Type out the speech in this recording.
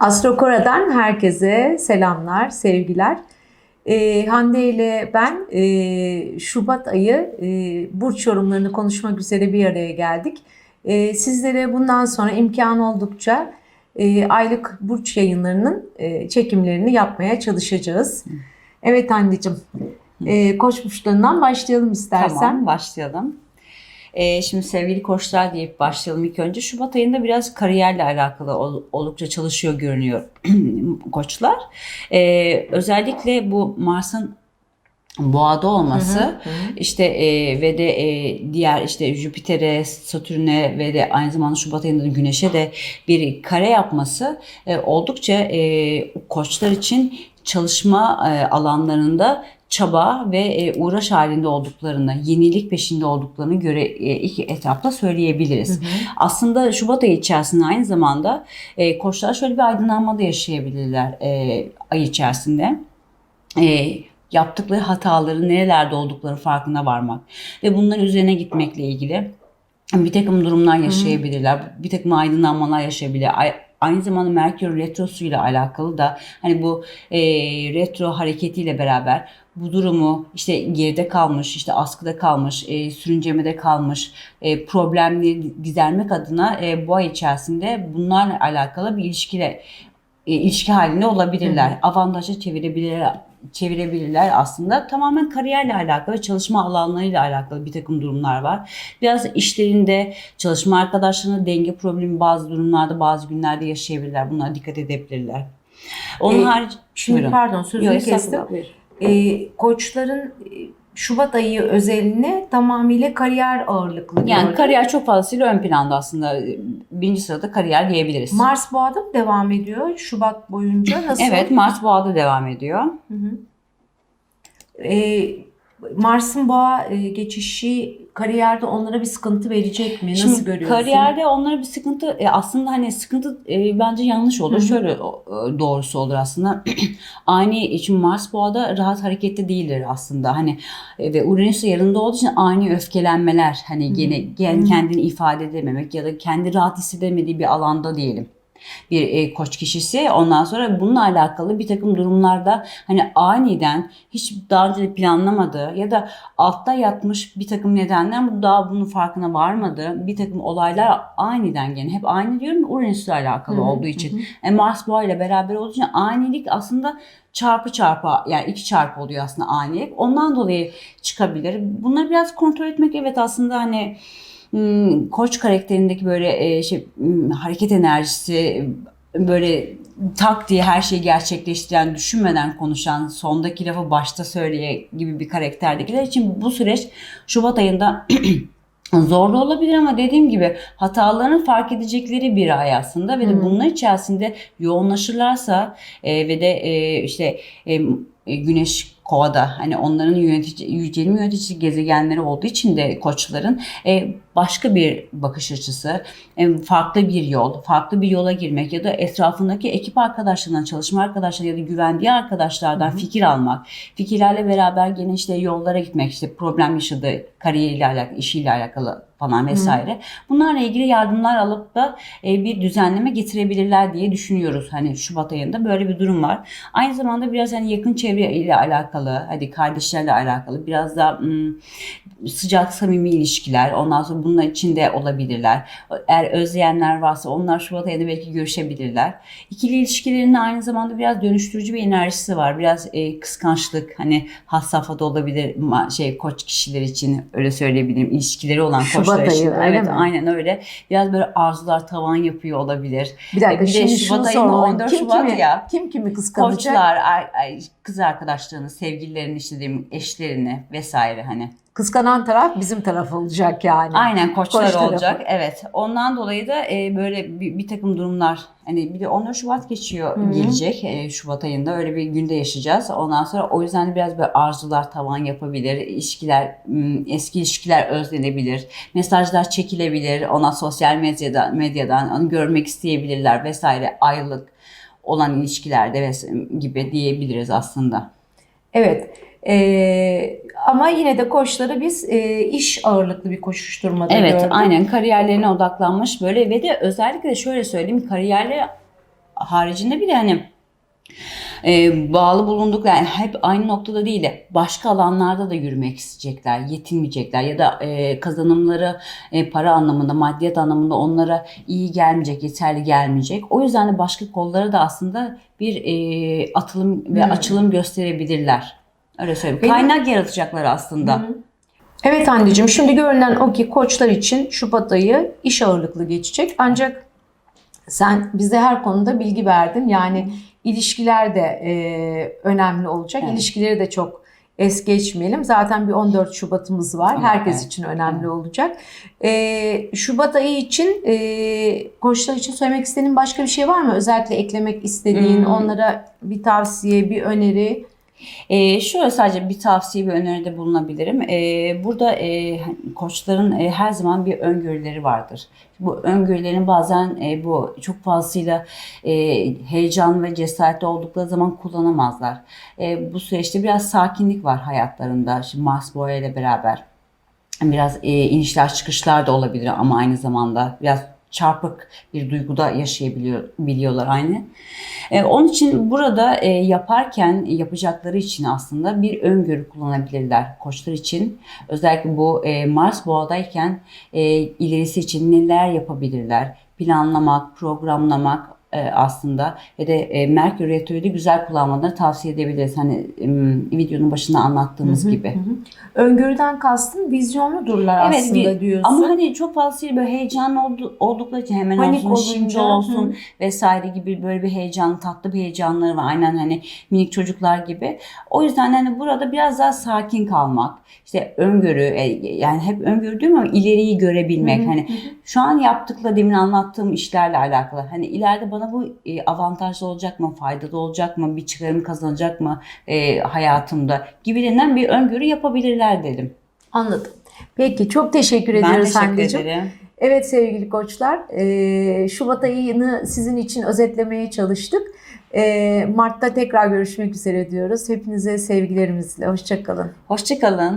Astrokora'dan herkese selamlar, sevgiler. Ee, Hande ile ben e, Şubat ayı e, burç yorumlarını konuşmak üzere bir araya geldik. E, sizlere bundan sonra imkan oldukça e, aylık burç yayınlarının e, çekimlerini yapmaya çalışacağız. Evet Hande'cim, e, koç başlayalım istersen. Tamam başlayalım. Ee, şimdi sevgili koçlar deyip başlayalım ilk önce. Şubat ayında biraz kariyerle alakalı ol- oldukça çalışıyor görünüyor koçlar. Ee, özellikle bu Mars'ın boğada olması Hı hı, hı. işte e, ve de e, diğer işte Jüpiter'e, Satürn'e ve de aynı zamanda Şubat ayında da Güneş'e de bir kare yapması e, oldukça e, koçlar için çalışma e, alanlarında çaba ve e, uğraş halinde olduklarını, yenilik peşinde olduklarını göre e, ilk etapta söyleyebiliriz. Aslında Şubat ayı içerisinde aynı zamanda e, koçlar şöyle bir aydınlanma da yaşayabilirler ay içerisinde. E, yaptıkları hataların nerelerde oldukları farkına varmak ve bunların üzerine gitmekle ilgili bir takım durumlar yaşayabilirler. Bir takım aydınlanmalar yaşayabilirler. Ay- Aynı zamanda Merkür Retrosu ile alakalı da hani bu e, retro hareketiyle beraber bu durumu işte geride kalmış, işte askıda kalmış, e, sürüncemede kalmış e, problemleri gidermek adına e, bu ay içerisinde bunlarla alakalı bir ilişkiyle e, ilişki halinde olabilirler. Avantaja çevirebilirler çevirebilirler aslında. Tamamen kariyerle alakalı, çalışma alanlarıyla alakalı bir takım durumlar var. Biraz işlerinde, çalışma arkadaşlarına denge problemi bazı durumlarda, bazı günlerde yaşayabilirler. Bunlara dikkat edebilirler. Onun Ee, harici... Şimdi Buyurun. pardon sözünü Yok, kestim. Ee, koçların e, Şubat ayı özeline tamamıyla kariyer ağırlıklı Yani gördüm. kariyer çok fazlasıyla ön planda aslında. Birinci sırada kariyer diyebiliriz. Mars Boğa'da mı devam ediyor Şubat boyunca? Nasıl? Evet, Mars Boğa'da devam ediyor. Hı hı. Ee, Mars'ın Boğa e, geçişi kariyerde onlara bir sıkıntı verecek mi? Nasıl Şimdi görüyorsun? kariyerde onlara bir sıkıntı e, aslında hani sıkıntı e, bence yanlış olur. Hı hı. Şöyle doğrusu olur aslında. ani çünkü Mars boğada rahat harekette değildir aslında. Hani ve Uranüs yanında olduğu için ani öfkelenmeler hani gene gen- kendini ifade edememek ya da kendi rahat hissedemediği bir alanda diyelim bir e, koç kişisi. Ondan sonra bununla alakalı bir takım durumlarda hani aniden hiç daha önce planlamadığı ya da altta yatmış bir takım nedenler bu daha bunun farkına varmadığı bir takım olaylar aniden gene hep ani diyorum Uranüs'le alakalı Hı hı, olduğu için. E, Mars Boğa ile beraber olduğu için anilik aslında çarpı çarpı yani iki çarpı oluyor aslında anilik. Ondan dolayı çıkabilir. Bunları biraz kontrol etmek evet aslında hani koç karakterindeki böyle e, şey hmm, hareket enerjisi böyle tak diye her şeyi gerçekleştiren, düşünmeden konuşan, sondaki lafı başta söyleye gibi bir karakterdekiler için bu süreç Şubat ayında zorlu olabilir ama dediğim gibi hatalarını fark edecekleri bir ay aslında ve de Hı. bunlar içerisinde yoğunlaşırlarsa e, ve de e, işte e, Güneş Kova'da hani onların yönetici, yücelme yönetici gezegenleri olduğu için de koçların e, başka bir bakış açısı, e, farklı bir yol, farklı bir yola girmek ya da etrafındaki ekip arkadaşlarından, çalışma arkadaşları ya da güvendiği arkadaşlardan fikir almak, fikirlerle beraber gene işte yollara gitmek, işte problem yaşadığı kariyeriyle alakalı, işiyle alakalı falan vesaire. Bunlarla ilgili yardımlar alıp da e, bir düzenleme getirebilirler diye düşünüyoruz. Hani Şubat ayında böyle bir durum var. Aynı zamanda biraz hani yakın çevre ile alakalı, hadi kardeşlerle alakalı biraz da sıcak samimi ilişkiler ondan sonra bunun içinde olabilirler. Eğer özleyenler varsa onlar Şubat ayında belki görüşebilirler. İkili ilişkilerinin aynı zamanda biraz dönüştürücü bir enerjisi var. Biraz e, kıskançlık hani has safhada olabilir şey koç kişiler için öyle söyleyebilirim. İlişkileri olan Şubat koçlar için. ayı, öyle evet mi? aynen öyle. Biraz böyle arzular tavan yapıyor olabilir. Bir dakika E, bir de şimdi Şubat şunu ayında soralım. 14 Kim Şubat kimi, ya. kim kimi kıskanacak? Koçlar, kız arkadaşlarını, sevgililerini, işte diyeyim, eşlerini vesaire hani. Kanan taraf bizim taraf olacak yani. Aynen koçlar Koç tarafı. olacak. Evet. Ondan dolayı da e, böyle bir, bir takım durumlar hani bir de 14 Şubat geçiyor Hı hı. gelecek e, Şubat ayında öyle bir günde yaşayacağız. Ondan sonra o yüzden de biraz böyle arzular tavan yapabilir. ilişkiler eski ilişkiler özlenebilir. Mesajlar çekilebilir. Ona sosyal medyadan medyadan onu görmek isteyebilirler vesaire. Ayrılık olan ilişkilerde gibi diyebiliriz aslında. Evet. Ee, ama yine de koçları biz e, iş ağırlıklı bir koşuşturmada Evet gördük. aynen kariyerlerine odaklanmış böyle ve de özellikle şöyle söyleyeyim kariyerle haricinde bir de hani e, bağlı bulundukları yani hep aynı noktada değil de başka alanlarda da yürümek isteyecekler, yetinmeyecekler ya da e, kazanımları e, para anlamında, maddiyat anlamında onlara iyi gelmeyecek, yeterli gelmeyecek. O yüzden de başka kollara da aslında bir e, atılım ve Hmm. açılım gösterebilirler. Öyle söyleyeyim. Benim- Kaynak yaratacaklar aslında. Evet anneciğim şimdi görünen o ki koçlar için Şubat ayı iş ağırlıklı geçecek. Ancak sen bize her konuda bilgi verdin. Yani ilişkiler de e, önemli olacak. Evet. İlişkileri de çok es geçmeyelim. Zaten bir 14 Şubat'ımız var. Evet, Herkes evet. için önemli olacak. E, Şubat ayı için e, koçlar için söylemek istediğin başka bir şey var mı? Özellikle eklemek istediğin, Hmm. onlara bir tavsiye, bir öneri. E, şöyle sadece bir tavsiye bir öneride bulunabilirim. E, burada e, koçların e, her zaman bir öngörüleri vardır. Bu öngörülerin bazen e, bu çok fazlasıyla e, heyecan ve cesaretli oldukları zaman kullanamazlar. E, bu süreçte biraz sakinlik var hayatlarında. Şimdi Mars Boğa ile beraber biraz e, inişler çıkışlar da olabilir ama aynı zamanda biraz çarpık bir duyguda yaşayabiliyor biliyorlar aynı. E, onun için burada e, yaparken yapacakları için aslında bir öngörü kullanabilirler koçlar için. Özellikle bu e, Mars boğadayken e, ilerisi için neler yapabilirler? Planlamak, programlamak aslında ve de e, Merkür Retro'yu güzel kullanmalarını tavsiye edebiliriz. Hani videonun başında anlattığımız Hı hı, gibi. hı. Öngörüden kastın vizyonludurlar Evet, aslında bir- diyorsun. Ama hani çok fazla böyle heyecanlı oldu, oldukları için hemen Panik olsun, şimdi olsun hı. vesaire gibi böyle bir heyecan, tatlı bir heyecanları var. Aynen hani minik çocuklar gibi. O yüzden hani burada biraz daha sakin kalmak, işte öngörü, e, yani hep öngörü diyorum ama ileriyi görebilmek. Hı hı, Hani hı hı. şu an yaptıkla demin anlattığım işlerle alakalı. Hani ileride bana bu e, avantajlı olacak mı, faydalı olacak mı, bir çıkarım kazanacak mı e, hayatımda gibilerinden bir öngörü yapabilirler dedim. Anladım. Peki çok teşekkür Ben ediyoruz teşekkür ederim. Evet sevgili koçlar, e, Şubat ayını sizin için özetlemeye çalıştık. E, Mart'ta tekrar görüşmek üzere diyoruz. Hepinize sevgilerimizle. Hoşçakalın. Hoşçakalın.